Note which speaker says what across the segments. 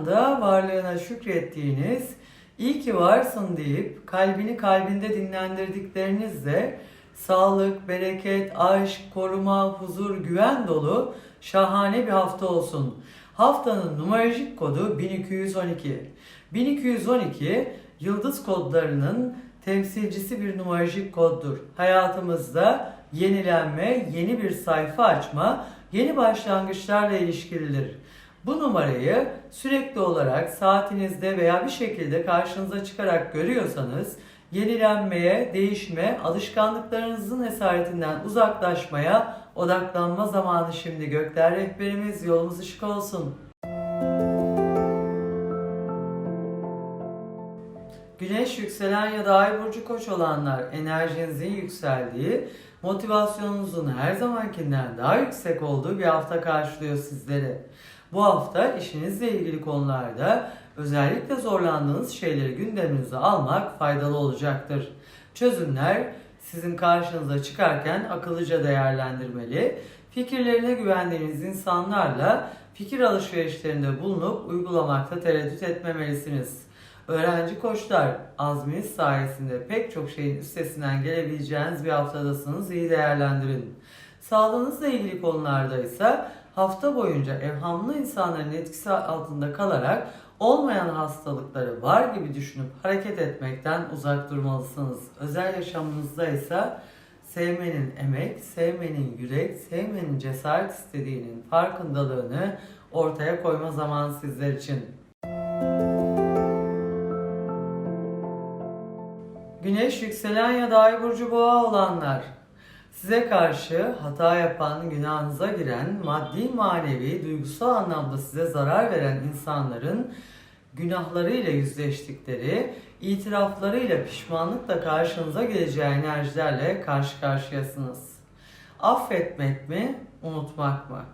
Speaker 1: anda varlığına şükrettiğiniz, iyi ki varsın deyip kalbini kalbinde dinlendirdiklerinizle sağlık, bereket, aşk, koruma, huzur, güven dolu şahane bir hafta olsun. Haftanın numerolojik kodu 1212. 1212 yıldız kodlarının temsilcisi bir numerolojik koddur. Hayatımızda yenilenme, yeni bir sayfa açma, yeni başlangıçlarla ilişkilidir. Bu numarayı sürekli olarak saatinizde veya bir şekilde karşınıza çıkarak görüyorsanız yenilenmeye, değişme, alışkanlıklarınızın esaretinden uzaklaşmaya odaklanma zamanı şimdi. Gökler rehberimiz yolumuz ışık olsun. Güneş yükselen ya da ay burcu koç olanlar enerjinizin yükseldiği, motivasyonunuzun her zamankinden daha yüksek olduğu bir hafta karşılıyor sizleri. Bu hafta işinizle ilgili konularda özellikle zorlandığınız şeyleri gündeminize almak faydalı olacaktır. Çözümler sizin karşınıza çıkarken akıllıca değerlendirmeli, fikirlerine güvendiğiniz insanlarla fikir alışverişlerinde bulunup uygulamakta tereddüt etmemelisiniz. Öğrenci koçlar, azminiz sayesinde pek çok şeyin üstesinden gelebileceğiniz bir haftadasınız. İyi değerlendirin. Sağlığınızla ilgili konularda ise hafta boyunca evhamlı insanların etkisi altında kalarak olmayan hastalıkları var gibi düşünüp hareket etmekten uzak durmalısınız. Özel yaşamınızda ise sevmenin emek, sevmenin yürek, sevmenin cesaret istediğinin farkındalığını ortaya koyma zamanı sizler için. Güneş yükselen ya da ay burcu boğa olanlar size karşı hata yapan, günahınıza giren, maddi manevi, duygusal anlamda size zarar veren insanların günahlarıyla yüzleştikleri, itiraflarıyla pişmanlıkla karşınıza geleceği enerjilerle karşı karşıyasınız. Affetmek mi, unutmak mı?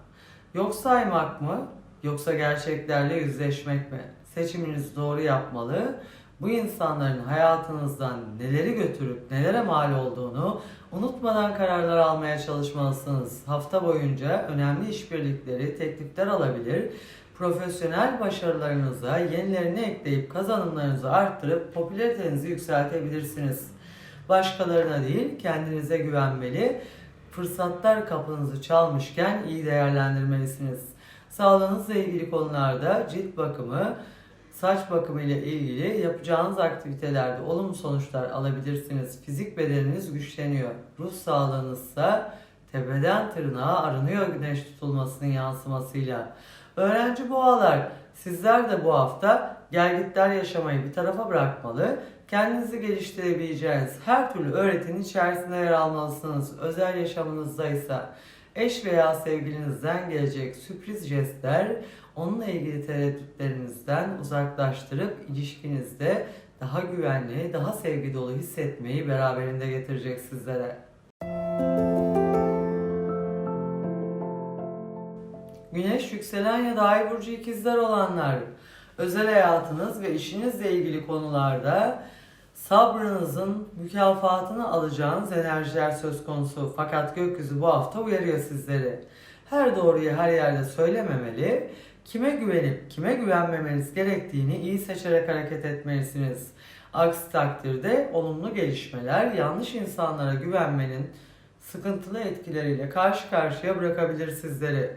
Speaker 1: Yok saymak mı, yoksa gerçeklerle yüzleşmek mi? Seçiminizi doğru yapmalı. Bu insanların hayatınızdan neleri götürüp nelere mal olduğunu unutmadan kararlar almaya çalışmalısınız. Hafta boyunca önemli işbirlikleri, teklifler alabilir. Profesyonel başarılarınıza yenilerini ekleyip kazanımlarınızı arttırıp popülaritenizi yükseltebilirsiniz. Başkalarına değil kendinize güvenmeli. Fırsatlar kapınızı çalmışken iyi değerlendirmelisiniz. Sağlığınızla ilgili konularda cilt bakımı, saç bakımı ile ilgili yapacağınız aktivitelerde olumlu sonuçlar alabilirsiniz. Fizik bedeniniz güçleniyor. Ruh sağlığınızsa tepeden tırnağa arınıyor güneş tutulmasının yansımasıyla. Öğrenci boğalar, sizler de bu hafta gelgitler yaşamayı bir tarafa bırakmalı. Kendinizi geliştirebileceğiniz her türlü öğretinin içerisinde yer almalısınız. Özel yaşamınızda ise eş veya sevgilinizden gelecek sürpriz jestler onunla ilgili tereddütlerinizden uzaklaştırıp ilişkinizde daha güvenli, daha sevgi dolu hissetmeyi beraberinde getirecek sizlere. Güneş yükselen ya da ay burcu ikizler olanlar özel hayatınız ve işinizle ilgili konularda sabrınızın mükafatını alacağınız enerjiler söz konusu. Fakat gökyüzü bu hafta uyarıyor sizleri. Her doğruyu her yerde söylememeli, kime güvenip kime güvenmemeniz gerektiğini iyi seçerek hareket etmelisiniz. Aksi takdirde olumlu gelişmeler yanlış insanlara güvenmenin sıkıntılı etkileriyle karşı karşıya bırakabilir sizleri.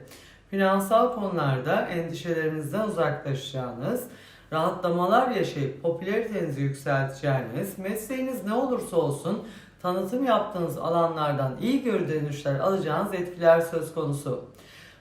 Speaker 1: Finansal konularda endişelerinizden uzaklaşacağınız, rahatlamalar yaşayıp popülaritenizi yükselteceğiniz, mesleğiniz ne olursa olsun tanıtım yaptığınız alanlardan iyi geri dönüşler alacağınız etkiler söz konusu.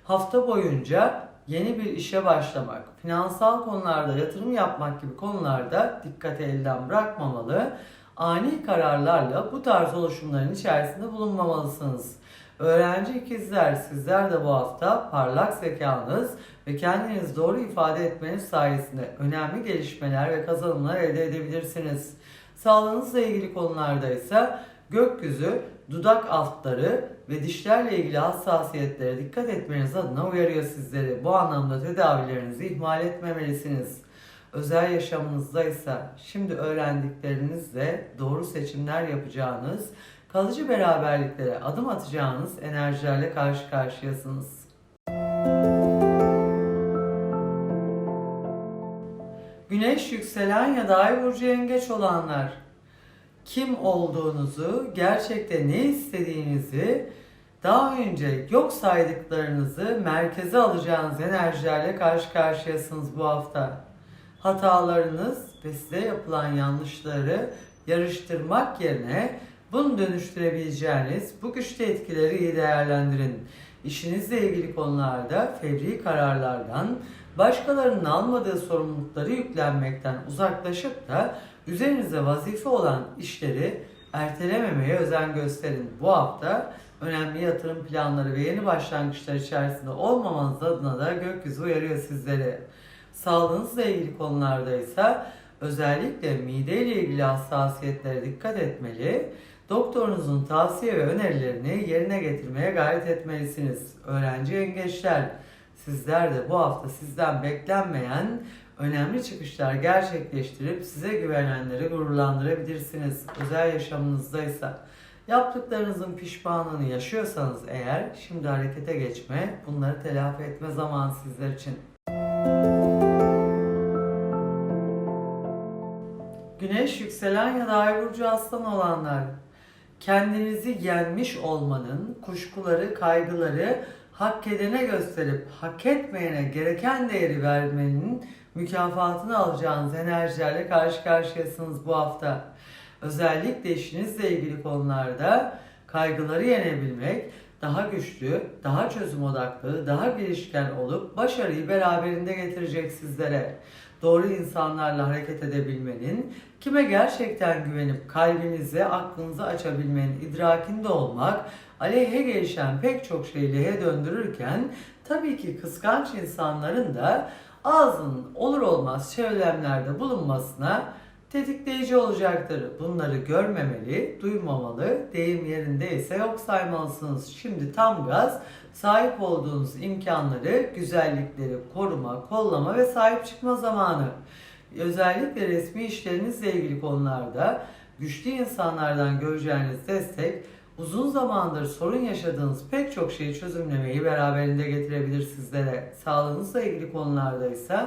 Speaker 1: Hafta boyunca yeni bir işe başlamak, finansal konularda yatırım yapmak gibi konularda dikkati elden bırakmamalı, ani kararlarla bu tarz oluşumların içerisinde bulunmamalısınız. Öğrenci ikizler sizler de bu hafta parlak zekanız ve kendinizi doğru ifade etmeniz sayesinde önemli gelişmeler ve kazanımlar elde edebilirsiniz. Sağlığınızla ilgili konularda ise gökyüzü, dudak altları ve dişlerle ilgili hassasiyetlere dikkat etmeniz adına uyarıyor sizleri. Bu anlamda tedavilerinizi ihmal etmemelisiniz. Özel yaşamınızda ise şimdi öğrendiklerinizle doğru seçimler yapacağınız, kalıcı beraberliklere adım atacağınız enerjilerle karşı karşıyasınız. Güneş yükselen ya da ay burcu yengeç olanlar kim olduğunuzu, gerçekte ne istediğinizi, daha önce yok saydıklarınızı merkeze alacağınız enerjilerle karşı karşıyasınız bu hafta. Hatalarınız ve size yapılan yanlışları yarıştırmak yerine bunu dönüştürebileceğiniz bu güçlü etkileri iyi değerlendirin. İşinizle ilgili konularda fevri kararlardan, başkalarının almadığı sorumlulukları yüklenmekten uzaklaşıp da üzerinize vazife olan işleri ertelememeye özen gösterin. Bu hafta önemli yatırım planları ve yeni başlangıçlar içerisinde olmamanız adına da gökyüzü uyarıyor sizleri. Sağlığınızla ilgili konularda ise özellikle mide ile ilgili hassasiyetlere dikkat etmeli. Doktorunuzun tavsiye ve önerilerini yerine getirmeye gayret etmelisiniz. Öğrenci yengeçler, sizler de bu hafta sizden beklenmeyen önemli çıkışlar gerçekleştirip size güvenenleri gururlandırabilirsiniz. Özel yaşamınızda ise yaptıklarınızın pişmanlığını yaşıyorsanız eğer şimdi harekete geçme, bunları telafi etme zamanı sizler için. Güneş yükselen ya da ay burcu aslan olanlar kendinizi yenmiş olmanın kuşkuları, kaygıları hak edene gösterip hak etmeyene gereken değeri vermenin mükafatını alacağınız enerjilerle karşı karşıyasınız bu hafta. Özellikle işinizle ilgili konularda kaygıları yenebilmek, daha güçlü, daha çözüm odaklı, daha girişken olup başarıyı beraberinde getirecek sizlere. Doğru insanlarla hareket edebilmenin, kime gerçekten güvenip kalbinizi, aklınızı açabilmenin idrakinde olmak, aleyhe gelişen pek çok şeyi lehe döndürürken tabii ki kıskanç insanların da ağzının olur olmaz söylemlerde bulunmasına tetikleyici olacaktır. Bunları görmemeli, duymamalı, deyim yerindeyse yok saymalısınız. Şimdi tam gaz sahip olduğunuz imkanları, güzellikleri koruma, kollama ve sahip çıkma zamanı. Özellikle resmi işlerinizle ilgili konularda güçlü insanlardan göreceğiniz destek uzun zamandır sorun yaşadığınız pek çok şeyi çözümlemeyi beraberinde getirebilir sizlere. Sağlığınızla ilgili konularda ise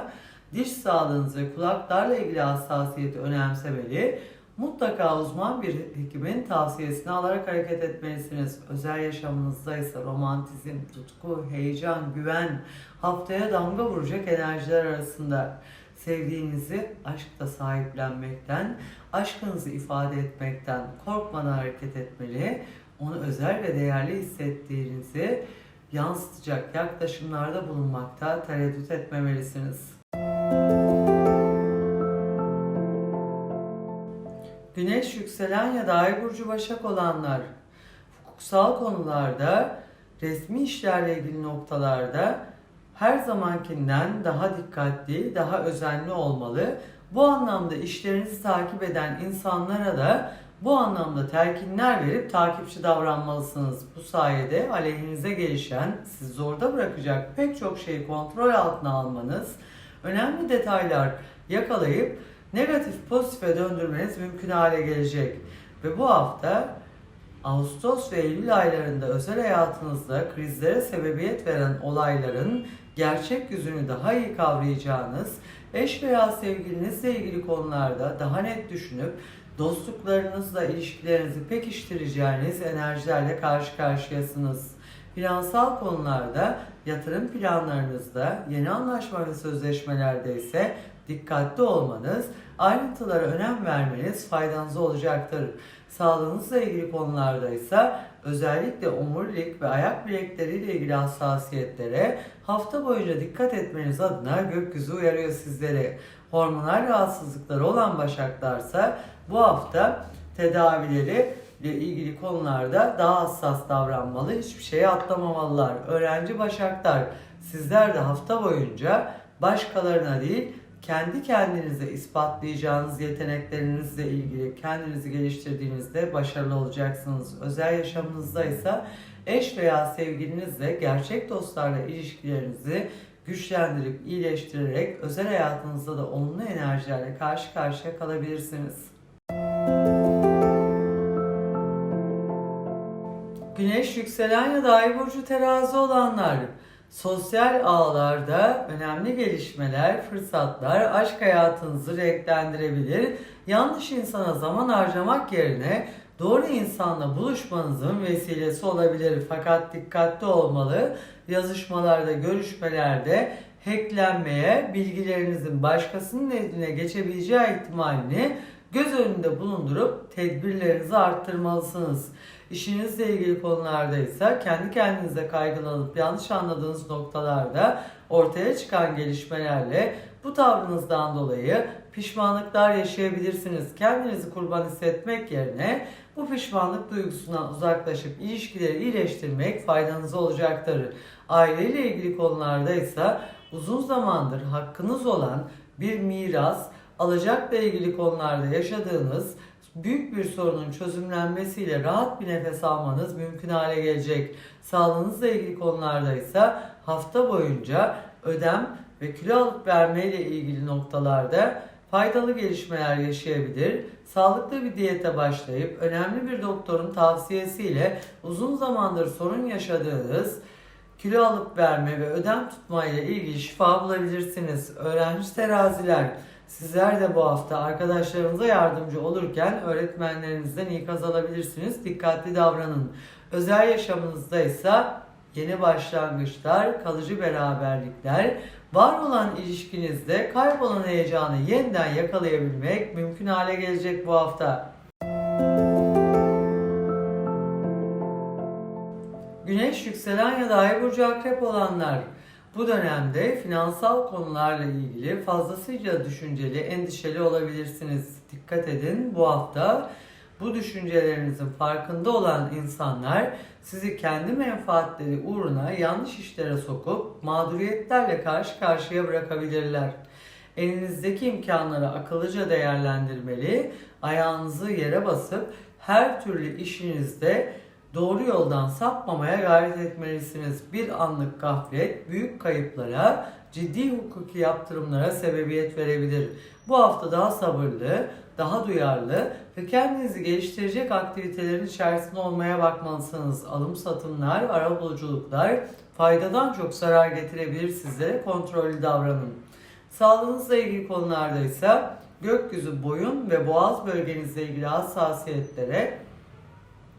Speaker 1: diş sağlığınız ve kulaklarla ilgili hassasiyeti önemsemeli. Mutlaka uzman bir hekimin tavsiyesini alarak hareket etmelisiniz. Özel yaşamınızda ise romantizm, tutku, heyecan, güven haftaya damga vuracak enerjiler arasında sevdiğinizi aşkta sahiplenmekten, aşkınızı ifade etmekten korkmadan hareket etmeli. Onu özel ve değerli hissettiğinizi yansıtacak yaklaşımlarda bulunmakta tereddüt etmemelisiniz. Güneş yükselen ya da ay burcu başak olanlar hukuksal konularda, resmi işlerle ilgili noktalarda her zamankinden daha dikkatli, daha özenli olmalı. Bu anlamda işlerinizi takip eden insanlara da bu anlamda telkinler verip takipçi davranmalısınız. Bu sayede aleyhinize gelişen, sizi zorda bırakacak pek çok şeyi kontrol altına almanız, önemli detaylar yakalayıp negatif pozitife döndürmeniz mümkün hale gelecek. Ve bu hafta Ağustos ve Eylül aylarında özel hayatınızda krizlere sebebiyet veren olayların gerçek yüzünü daha iyi kavrayacağınız, eş veya sevgilinizle ilgili konularda daha net düşünüp dostluklarınızla ilişkilerinizi pekiştireceğiniz enerjilerle karşı karşıyasınız. Finansal konularda, yatırım planlarınızda, yeni anlaşma ve sözleşmelerde ise dikkatli olmanız, ayrıntılara önem vermeniz faydanıza olacaktır. Sağlığınızla ilgili konularda ise özellikle omurilik ve ayak bilekleriyle ilgili hassasiyetlere hafta boyunca dikkat etmeniz adına gökyüzü uyarıyor sizleri. Hormonal rahatsızlıkları olan başaklarsa bu hafta tedavileri ile ilgili konularda daha hassas davranmalı, hiçbir şeye atlamamalılar. Öğrenci başaklar, sizler de hafta boyunca başkalarına değil, kendi kendinize ispatlayacağınız yeteneklerinizle ilgili kendinizi geliştirdiğinizde başarılı olacaksınız. Özel yaşamınızda ise eş veya sevgilinizle gerçek dostlarla ilişkilerinizi güçlendirip iyileştirerek özel hayatınızda da olumlu enerjilerle karşı karşıya kalabilirsiniz. Güneş yükselen ya da ay burcu terazi olanlar Sosyal ağlarda önemli gelişmeler, fırsatlar aşk hayatınızı renklendirebilir. Yanlış insana zaman harcamak yerine doğru insanla buluşmanızın vesilesi olabilir. Fakat dikkatli olmalı. Yazışmalarda, görüşmelerde hacklenmeye, bilgilerinizin başkasının eline geçebileceği ihtimalini göz önünde bulundurup tedbirlerinizi arttırmalısınız. İşinizle ilgili konularda ise kendi kendinize kaygılanıp yanlış anladığınız noktalarda ortaya çıkan gelişmelerle bu tavrınızdan dolayı pişmanlıklar yaşayabilirsiniz. Kendinizi kurban hissetmek yerine bu pişmanlık duygusundan uzaklaşıp ilişkileri iyileştirmek faydanıza olacaktır. Aileyle ilgili konularda ise uzun zamandır hakkınız olan bir miras, alacakla ilgili konularda yaşadığınız büyük bir sorunun çözümlenmesiyle rahat bir nefes almanız mümkün hale gelecek. Sağlığınızla ilgili konularda ise hafta boyunca ödem ve kilo alıp verme ile ilgili noktalarda faydalı gelişmeler yaşayabilir. Sağlıklı bir diyete başlayıp önemli bir doktorun tavsiyesiyle uzun zamandır sorun yaşadığınız kilo alıp verme ve ödem tutma ile ilgili şifa bulabilirsiniz. Öğrenci teraziler Sizler de bu hafta arkadaşlarınıza yardımcı olurken öğretmenlerinizden ikaz alabilirsiniz. Dikkatli davranın. Özel yaşamınızda ise yeni başlangıçlar, kalıcı beraberlikler, var olan ilişkinizde kaybolan heyecanı yeniden yakalayabilmek mümkün hale gelecek bu hafta. Güneş yükselen ya da ay burcu akrep olanlar bu dönemde finansal konularla ilgili fazlasıyla düşünceli, endişeli olabilirsiniz. Dikkat edin bu hafta bu düşüncelerinizin farkında olan insanlar sizi kendi menfaatleri uğruna yanlış işlere sokup mağduriyetlerle karşı karşıya bırakabilirler. Elinizdeki imkanları akıllıca değerlendirmeli, ayağınızı yere basıp her türlü işinizde doğru yoldan sapmamaya gayret etmelisiniz. Bir anlık gaflet büyük kayıplara, ciddi hukuki yaptırımlara sebebiyet verebilir. Bu hafta daha sabırlı, daha duyarlı ve kendinizi geliştirecek aktivitelerin içerisinde olmaya bakmalısınız. Alım satımlar, ara buluculuklar faydadan çok zarar getirebilir sizlere. Kontrollü davranın. Sağlığınızla ilgili konularda ise gökyüzü, boyun ve boğaz bölgenizle ilgili hassasiyetlere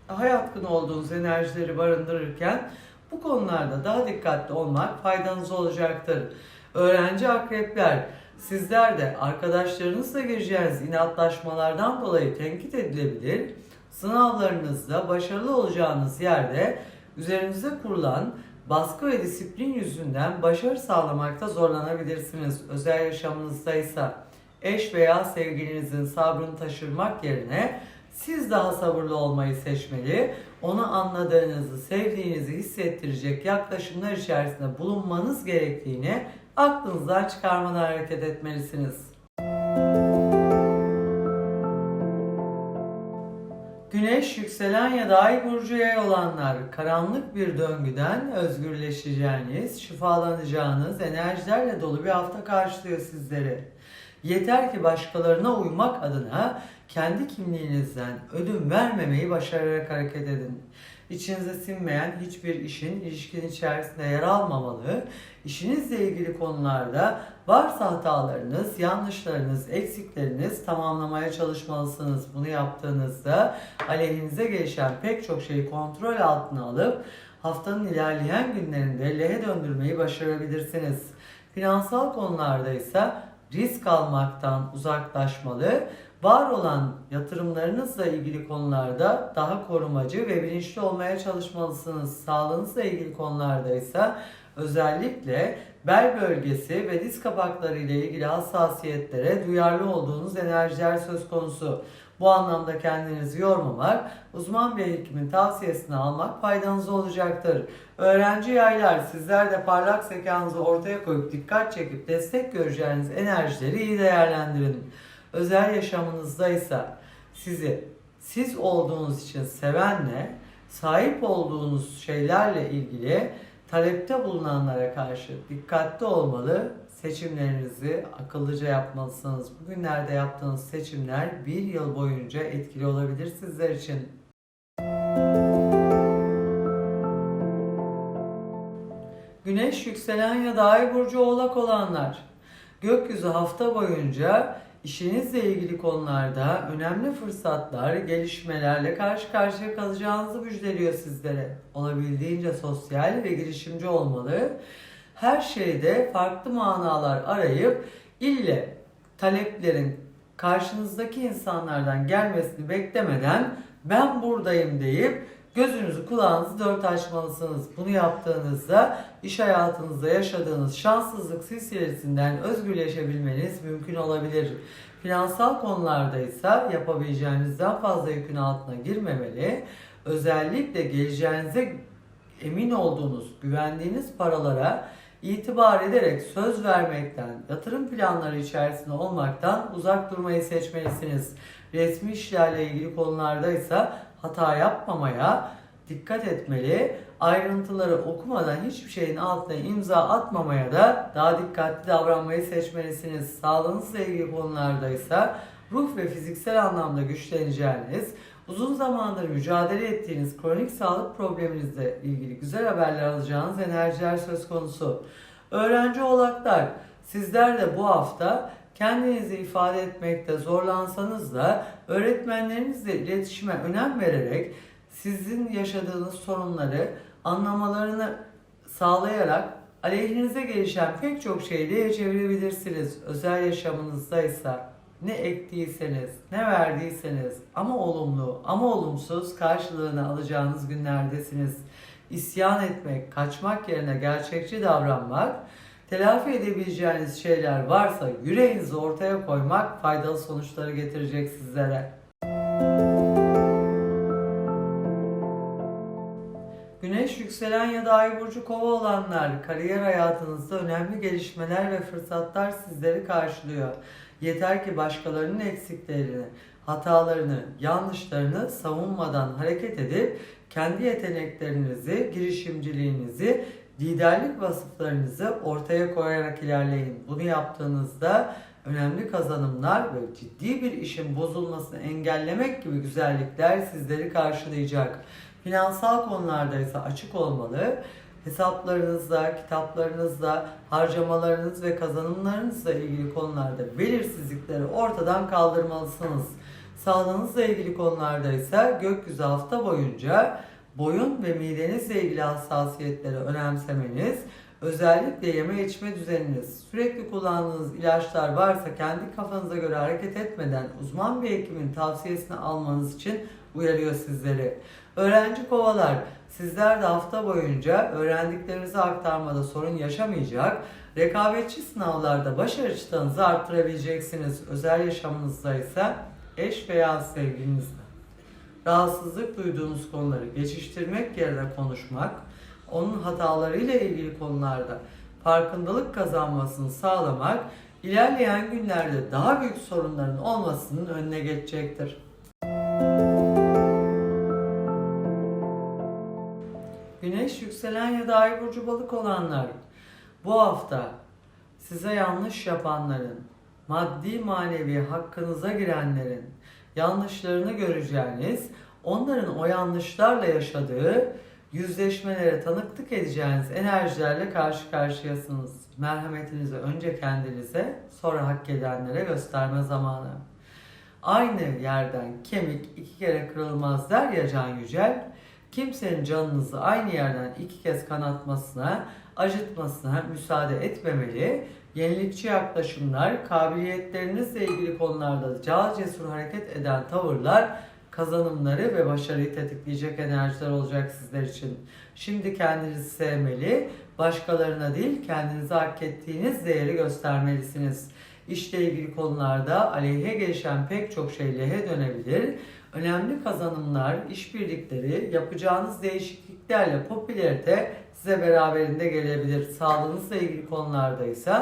Speaker 1: daha yatkın olduğunuz enerjileri barındırırken bu konularda daha dikkatli olmak faydanız olacaktır. Öğrenci akrepler, sizler de arkadaşlarınızla gireceğiniz inatlaşmalardan dolayı tenkit edilebilir. Sınavlarınızda başarılı olacağınız yerde üzerinize kurulan baskı ve disiplin yüzünden başarı sağlamakta zorlanabilirsiniz. Özel yaşamınızda ise eş veya sevgilinizin sabrını taşırmak yerine siz daha sabırlı olmayı seçmeli, onu anladığınızı, sevdiğinizi hissettirecek yaklaşımlar içerisinde bulunmanız gerektiğini aklınızdan çıkarmadan hareket etmelisiniz. Güneş, yükselen ya da ay burcu yay olanlar karanlık bir döngüden özgürleşeceğiniz, şifalanacağınız enerjilerle dolu bir hafta karşılıyor sizleri. Yeter ki başkalarına uymak adına kendi kimliğinizden ödün vermemeyi başararak hareket edin. İçinize sinmeyen hiçbir işin ilişkinin içerisinde yer almamalı. İşinizle ilgili konularda varsa hatalarınız, yanlışlarınız, eksikleriniz tamamlamaya çalışmalısınız. Bunu yaptığınızda aleyhinize gelişen pek çok şeyi kontrol altına alıp haftanın ilerleyen günlerinde lehe döndürmeyi başarabilirsiniz. Finansal konularda ise risk almaktan uzaklaşmalı, var olan yatırımlarınızla ilgili konularda daha korumacı ve bilinçli olmaya çalışmalısınız. Sağlığınızla ilgili konularda ise özellikle bel bölgesi ve diz kapakları ile ilgili hassasiyetlere duyarlı olduğunuz enerjiler söz konusu. Bu anlamda kendinizi yormamak, uzman bir hekimin tavsiyesini almak faydanız olacaktır. Öğrenci yaylar sizler de parlak zekanızı ortaya koyup dikkat çekip destek göreceğiniz enerjileri iyi değerlendirin. Özel yaşamınızda ise sizi siz olduğunuz için sevenle sahip olduğunuz şeylerle ilgili talepte bulunanlara karşı dikkatli olmalı, seçimlerinizi akıllıca yapmalısınız. Bugünlerde yaptığınız seçimler bir yıl boyunca etkili olabilir sizler için. Güneş yükselen ya da ay burcu oğlak olanlar. Gökyüzü hafta boyunca işinizle ilgili konularda önemli fırsatlar, gelişmelerle karşı karşıya kalacağınızı müjdeliyor sizlere. Olabildiğince sosyal ve girişimci olmalı. Her şeyde farklı manalar arayıp ille taleplerin karşınızdaki insanlardan gelmesini beklemeden ben buradayım deyip gözünüzü kulağınızı dört açmalısınız. Bunu yaptığınızda iş hayatınızda yaşadığınız şanssızlık silsilesinden özgürleşebilmeniz mümkün olabilir. Finansal konularda ise yapabileceğinizden fazla yükün altına girmemeli. Özellikle geleceğinize emin olduğunuz, güvendiğiniz paralara itibar ederek söz vermekten, yatırım planları içerisinde olmaktan uzak durmayı seçmelisiniz. Resmi işlerle ilgili konularda ise hata yapmamaya dikkat etmeli. Ayrıntıları okumadan hiçbir şeyin altına imza atmamaya da daha dikkatli davranmayı seçmelisiniz. Sağlığınızla ilgili konularda ise ruh ve fiziksel anlamda güçleneceğiniz, uzun zamandır mücadele ettiğiniz kronik sağlık probleminizle ilgili güzel haberler alacağınız enerjiler söz konusu. Öğrenci oğlaklar, sizler de bu hafta kendinizi ifade etmekte zorlansanız da öğretmenlerinizle iletişime önem vererek sizin yaşadığınız sorunları anlamalarını sağlayarak aleyhinize gelişen pek çok şeyi çevirebilirsiniz. Özel yaşamınızda ise ne ektiyseniz, ne verdiyseniz ama olumlu ama olumsuz karşılığını alacağınız günlerdesiniz. İsyan etmek, kaçmak yerine gerçekçi davranmak, telafi edebileceğiniz şeyler varsa yüreğinizi ortaya koymak faydalı sonuçları getirecek sizlere. Güneş yükselen ya da ay burcu kova olanlar kariyer hayatınızda önemli gelişmeler ve fırsatlar sizleri karşılıyor. Yeter ki başkalarının eksiklerini, hatalarını, yanlışlarını savunmadan hareket edip kendi yeteneklerinizi, girişimciliğinizi, liderlik vasıflarınızı ortaya koyarak ilerleyin. Bunu yaptığınızda önemli kazanımlar ve ciddi bir işin bozulmasını engellemek gibi güzellikler sizleri karşılayacak. Finansal konularda ise açık olmalı. Hesaplarınızla, kitaplarınızla, harcamalarınız ve kazanımlarınızla ilgili konularda belirsizlikleri ortadan kaldırmalısınız. Sağlığınızla ilgili konularda ise gökyüzü hafta boyunca boyun ve midenizle ilgili hassasiyetleri önemsemeniz, özellikle yeme içme düzeniniz, sürekli kullandığınız ilaçlar varsa kendi kafanıza göre hareket etmeden uzman bir hekimin tavsiyesini almanız için uyarıyor sizleri. Öğrenci kovalar, sizler de hafta boyunca öğrendiklerinizi aktarmada sorun yaşamayacak, rekabetçi sınavlarda başarı çıtanızı arttırabileceksiniz. Özel yaşamınızda ise eş veya sevgilinizle. Rahatsızlık duyduğunuz konuları geçiştirmek yerine konuşmak, onun hatalarıyla ilgili konularda farkındalık kazanmasını sağlamak, ilerleyen günlerde daha büyük sorunların olmasının önüne geçecektir. Güneş yükselen ya da ay burcu balık olanlar bu hafta size yanlış yapanların, maddi manevi hakkınıza girenlerin yanlışlarını göreceğiniz, onların o yanlışlarla yaşadığı yüzleşmelere tanıklık edeceğiniz enerjilerle karşı karşıyasınız. Merhametinizi önce kendinize, sonra hak edenlere gösterme zamanı. Aynı yerden kemik iki kere kırılmaz der ya Can Yücel. Kimsenin canınızı aynı yerden iki kez kanatmasına, acıtmasına müsaade etmemeli. Yenilikçi yaklaşımlar, kabiliyetlerinizle ilgili konularda cağ cesur hareket eden tavırlar kazanımları ve başarıyı tetikleyecek enerjiler olacak sizler için. Şimdi kendinizi sevmeli, başkalarına değil kendinize hak ettiğiniz değeri göstermelisiniz. İşle ilgili konularda aleyhe gelişen pek çok şey lehe dönebilir. Önemli kazanımlar, işbirlikleri, yapacağınız değişikliklerle popülerite size beraberinde gelebilir. Sağlığınızla ilgili konularda ise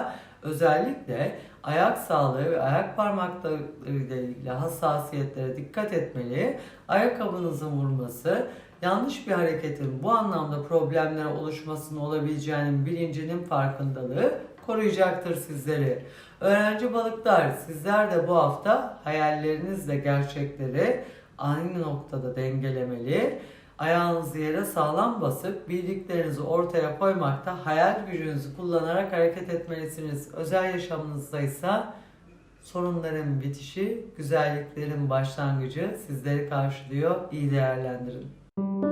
Speaker 1: özellikle ayak sağlığı ve ayak parmakları ile ilgili hassasiyetlere dikkat etmeli. Ayakkabınızın vurması, yanlış bir hareketin bu anlamda problemlere oluşmasının olabileceğinin bilincinin farkındalığı koruyacaktır sizleri. Öğrenci balıklar sizler de bu hafta hayallerinizle gerçekleri aynı noktada dengelemeli. Ayağınızı yere sağlam basıp bildiklerinizi ortaya koymakta hayal gücünüzü kullanarak hareket etmelisiniz. Özel yaşamınızda ise sorunların bitişi, güzelliklerin başlangıcı sizleri karşılıyor. İyi değerlendirin.